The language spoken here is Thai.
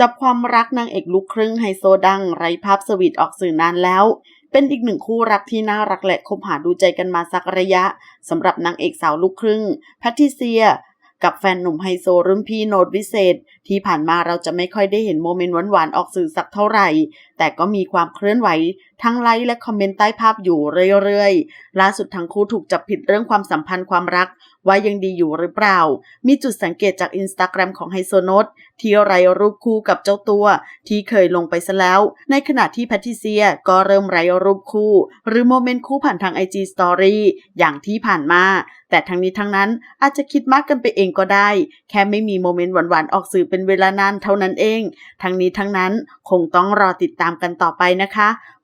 จับความรักนางเอกลูกครึ่งไฮโซดัง ไร้ภาพสวีทออกสื่อนานแล้ว เป็นอีกหนึ่งคู่รักที่น่ารักและคบหาดูใจกันมาสักระยะสำหรับนางเอกสาวลูกครึ่งแพทริเซียกับแฟนหนุ่มไฮโซรุ่นพี่โนดวิเศษ ที่ผ่านมาเราจะไม่ค่อยได้เห็นโมเมนต์หวานๆออกสื่อสักเท่าไหร่ แต่ก็มีความเคลื่อนไหว ทั้งไลค์และคอมเมนต์ใต้ภาพอยู่เรื่อยๆ ล่าสุดทั้งคู่ถูกจับผิดเรื่องความสัมพันธ์ความรัก ว่ายังดีอยู่หรือเปล่า มีจุดสังเกตจากอินสตาแกรมของไฮโซโนตที่ไรรูปคู่กับเจ้าตัว ที่เคยลงไปซะแล้ว ในขณะที่แพทิเซียก็เริ่มไรรูปคู่ หรือโมเมนต์คู่ผ่านทาง IG Story อย่างที่ผ่านมา แต่ทั้งนี้ทั้งนั้นอาจจะคิดมากกันไปเองก็ได้ แค่ไม่มีโมเมนต์หวานๆออกสื่อเป็นเวลานานเท่านั้นเอง ทั้งนี้ทั้งนั้นคงต้องรอติดตามกันต่อไปนะคะ